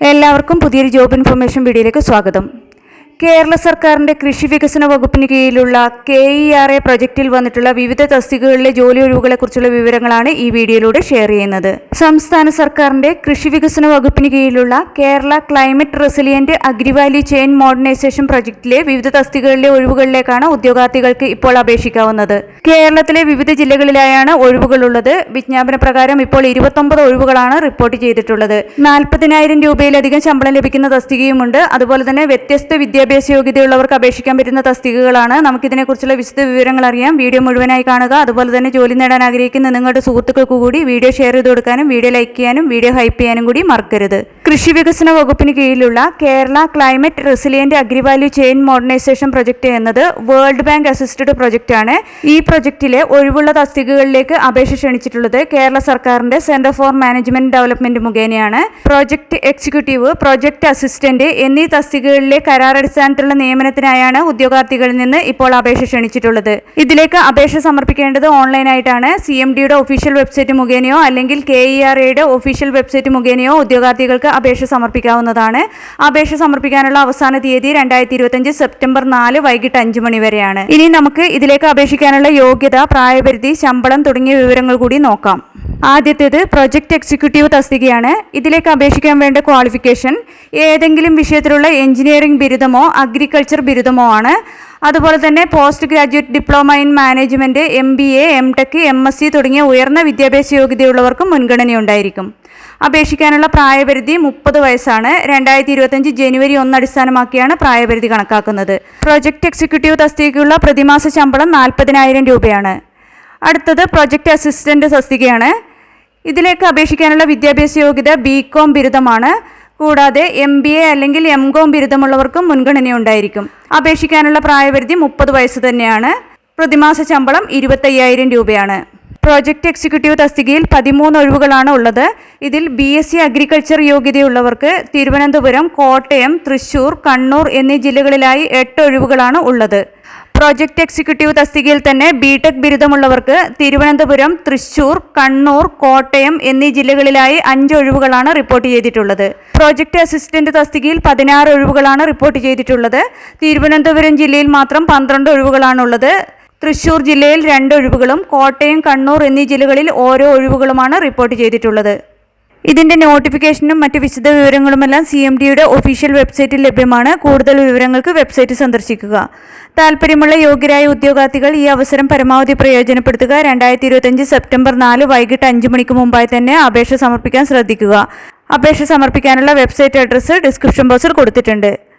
എല്ലാവർക്കും പുതിയൊരു job information വീഡിയോയിലേക്ക് സ്വാഗതം. കേരള സർക്കാരിന്റെ കൃഷി വികസന വകുപ്പിന് കീഴിലുള്ള കെ ഇ ആർ എ പ്രൊജക്റ്റിൽ വന്നിട്ടുള്ള വിവിധ തസ്തികകളിലെ ജോലി ഒഴിവുകളെ കുറിച്ചുള്ള വിവരങ്ങളാണ് ഈ വീഡിയോയിലൂടെ ഷെയർ ചെയ്യുന്നത്. സംസ്ഥാന സർക്കാരിന്റെ കൃഷി വികസന വകുപ്പിന് കീഴിലുള്ള Kerala climate resilient agri value chain modernisation പ്രൊജക്റ്റിലെ വിവിധ തസ്തികകളിലെ ഒഴിവുകളിലേക്കാണ് ഉദ്യോഗാർത്ഥികൾക്ക് ഇപ്പോൾ അപേക്ഷിക്കാവുന്നത്. കേരളത്തിലെ വിവിധ ജില്ലകളിലായാണ് ഒഴിവുകളുള്ളത്. വിജ്ഞാപന പ്രകാരം ഇപ്പോൾ ഇരുപത്തൊമ്പത് ഒഴിവുകളാണ് റിപ്പോർട്ട് ചെയ്തിട്ടുള്ളത്. നാൽപ്പതിനായിരം രൂപയിലധികം ശമ്പളം ലഭിക്കുന്ന തസ്തികയുമുണ്ട്. അതുപോലെ തന്നെ വ്യത്യസ്ത വിദ്യാഭ്യാസ യോഗ്യതയുള്ളവർക്ക് അപേക്ഷിക്കാൻ പറ്റുന്ന തസ്തികകളാണ്. നമുക്കിതിനെക്കുറിച്ചുള്ള വിശദ വിവരങ്ങൾ അറിയാം. വീഡിയോ മുഴുവനായി കാണുക. അതുപോലെ തന്നെ ജോലി നേടാൻ ആഗ്രഹിക്കുന്ന നിങ്ങളുടെ സുഹൃത്തുക്കൾക്ക് കൂടി വീഡിയോ ഷെയർ ചെയ്ത് കൊടുക്കാനും വീഡിയോ ലൈക്ക് ചെയ്യാനും വീഡിയോ ഹൈപ്പ് ചെയ്യാനും കൂടി മറക്കരുത്. കൃഷി വികസന വകുപ്പിന് കീഴിലുള്ള Kerala climate resilient agri value chain modernisation project എന്നത് വേൾഡ് ബാങ്ക് അസിസ്റ്റഡ് പ്രൊജക്റ്റാണ്. ഈ പ്രൊജക്റ്റിലെ ഒഴിവുള്ള തസ്തികകളിലേക്ക് അപേക്ഷ ക്ഷണിച്ചിട്ടുള്ളത് കേരള സർക്കാരിന്റെ സെന്റർ ഫോർ മാനേജ്മെന്റ് ഡെവലപ്മെന്റ് മുഖേനയാണ്. പ്രോജക്ട് എക്സിക്യൂട്ടീവ് പ്രോജക്ട് അസിസ്റ്റന്റ് എന്നീ തസ്തികകളിലെ കരാറടിസ്ഥാനത്തിലുള്ള നിയമനത്തിനായാണ് ഉദ്യോഗാർത്ഥികളിൽ നിന്ന് ഇപ്പോൾ അപേക്ഷ ക്ഷണിച്ചിട്ടുള്ളത്. ഇതിലേക്ക് അപേക്ഷ സമർപ്പിക്കേണ്ടത് ഓൺലൈനായിട്ടാണ് സി എം ഡിയുടെ ഒഫീഷ്യൽ വെബ്സൈറ്റ് മുഖേനയോ അല്ലെങ്കിൽ കെ ഇ ആർ എയുടെ ഒഫീഷ്യൽ വെബ്സൈറ്റ് മുഖേനയോ ഉദ്യോഗാർത്ഥികൾക്ക് അപേക്ഷ സമർപ്പിക്കാവുന്നതാണ്. അപേക്ഷ സമർപ്പിക്കാനുള്ള അവസാന തീയതി രണ്ടായിരത്തി ഇരുപത്തിയഞ്ച് സെപ്റ്റംബർ നാല് വൈകിട്ട് അഞ്ച് മണി വരെയാണ്. ഇനി നമുക്ക് ഇതിലേക്ക് അപേക്ഷിക്കാനുള്ള യോഗ്യത പ്രായപരിധി ശമ്പളം തുടങ്ങിയ വിവരങ്ങൾ കൂടി നോക്കാം. ആദ്യത്തേത് പ്രൊജക്ട് എക്സിക്യൂട്ടീവ് തസ്തികയാണ്. ഇതിലേക്ക് അപേക്ഷിക്കാൻ വേണ്ട ക്വാളിഫിക്കേഷൻ ഏതെങ്കിലും വിഷയത്തിലുള്ള എഞ്ചിനീയറിംഗ് ബിരുദമോ അഗ്രികൾച്ചർ ബിരുദമോ ആണ്. അതുപോലെ തന്നെ post graduate diploma in management M B A M tech M S C തുടങ്ങിയ ഉയർന്ന വിദ്യാഭ്യാസ യോഗ്യതയുള്ളവർക്കും മുൻഗണനയുണ്ടായിരിക്കും അപേക്ഷിക്കാനുള്ള പ്രായപരിധി മുപ്പത് വയസ്സാണ്. രണ്ടായിരത്തി ഇരുപത്തഞ്ച് ജനുവരി ഒന്ന് അടിസ്ഥാനമാക്കിയാണ് പ്രായപരിധി കണക്കാക്കുന്നത്. പ്രൊജക്ട് എക്സിക്യൂട്ടീവ് തസ്തികയ്ക്കുള്ള പ്രതിമാസ ശമ്പളം നാൽപ്പതിനായിരം രൂപയാണ്. അടുത്തത് പ്രൊജക്ട് അസിസ്റ്റന്റ് തസ്തികയാണ് ഇതിലേക്ക് അപേക്ഷിക്കാനുള്ള വിദ്യാഭ്യാസ യോഗ്യത ബി കോം ബിരുദമാണ്. കൂടാതെ എം ബി എ അല്ലെങ്കിൽ എം കോം ബിരുദമുള്ളവർക്കും മുൻഗണന ഉണ്ടായിരിക്കും അപേക്ഷിക്കാനുള്ള പ്രായപരിധി മുപ്പത് വയസ്സ് തന്നെയാണ്. പ്രതിമാസ ശമ്പളം ഇരുപത്തയ്യായിരം രൂപയാണ്. പ്രോജക്റ്റ് എക്സിക്യൂട്ടീവ് തസ്തികയിൽ പതിമൂന്ന് ഒഴിവുകളാണ് ഉള്ളത്. ഇതിൽ ബി എസ് സി അഗ്രികൾച്ചർ യോഗ്യതയുള്ളവർക്ക് തിരുവനന്തപുരം കോട്ടയം തൃശൂർ കണ്ണൂർ എന്നീ ജില്ലകളിലായി എട്ട് ഒഴിവുകളാണ് ഉള്ളത്. പ്രോജക്റ്റ് എക്സിക്യൂട്ടീവ് തസ്തികയിൽ തന്നെ ബിടെക് ബിരുദമുള്ളവർക്ക് തിരുവനന്തപുരം തൃശൂർ കണ്ണൂർ കോട്ടയം എന്നീ ജില്ലകളിലായി അഞ്ച് ഒഴിവുകളാണ് റിപ്പോർട്ട് ചെയ്തിട്ടുള്ളത്. പ്രോജക്ട് അസിസ്റ്റന്റ് തസ്തികയിൽ പതിനാറ് ഒഴിവുകളാണ് റിപ്പോർട്ട് ചെയ്തിട്ടുള്ളത്. തിരുവനന്തപുരം ജില്ലയിൽ മാത്രം പന്ത്രണ്ട് ഒഴിവുകളാണുള്ളത്. തൃശൂർ ജില്ലയിൽ രണ്ട് ഒഴിവുകളും കോട്ടയം കണ്ണൂർ എന്നീ ജില്ലകളിൽ ഓരോ ഒഴിവുകളുമാണ് റിപ്പോർട്ട് ചെയ്തിട്ടുള്ളത്. ഇതിന്റെ നോട്ടിഫിക്കേഷനും മറ്റ് വിശദ വിവരങ്ങളുമെല്ലാം സി എം ഡിയുടെ ഒഫീഷ്യൽ വെബ്സൈറ്റിൽ ലഭ്യമാണ്. കൂടുതൽ വിവരങ്ങൾക്ക് വെബ്സൈറ്റ് സന്ദർശിക്കുക. താല്പര്യമുള്ള യോഗ്യരായ ഉദ്യോഗാർത്ഥികൾ ഈ അവസരം പരമാവധി പ്രയോജനപ്പെടുത്തുക. രണ്ടായിരത്തി ഇരുപത്തഞ്ച് സെപ്റ്റംബർ നാല് വൈകിട്ട് അഞ്ച് മണിക്ക് മുമ്പായി തന്നെ അപേക്ഷ സമർപ്പിക്കാൻ ശ്രദ്ധിക്കുക. അപേക്ഷ സമർപ്പിക്കാനുള്ള വെബ്സൈറ്റ് അഡ്രസ്സ് ഡിസ്ക്രിപ്ഷൻ ബോക്സിൽ കൊടുത്തിട്ടുണ്ട്.